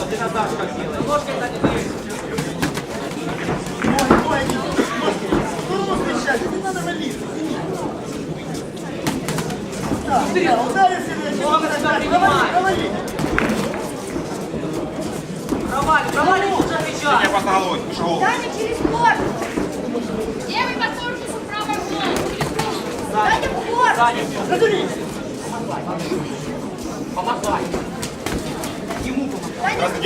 Ложки так не дивись. Ноги, ноги, ножки. Здорово встречать, не надо валить. Так, да, ударил себе. Ноги сюда принимай. Провали. Провали, провали, отвечай. Я просто головой, пошел. Даня через корпус. Левый по корпусу, правый в. Через голову. Даня в корпус. Саня, Развернись. помогай. Ему помогай. Даня Просто в держишь. корпус. Даня в корпус бей. Корпус на голову. Левый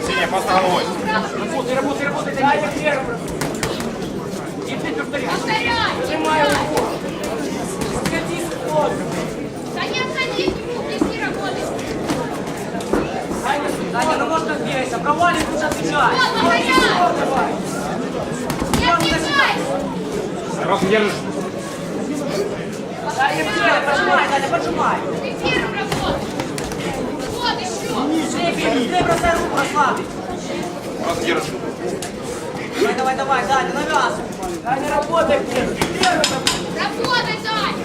в Синяя, просто головой. Работай, работай, работай. Даня первым. И ты повтори. Повторяй. Нажимай руку. Сходи с хода. Да не отходи к нему, близки работать. Даня, Даня, ну можно двигайся. Провали, лучше отвечай. Вот, повторяй. Не отвлекайся. Просто держишь. Даня, Даня, поджимай. Ты первым работаешь. Вот еще. Быстрее, бросай руку, расслабить. Давай, давай, давай, Даня, навязывай. Даня, работай, Работай, Дань.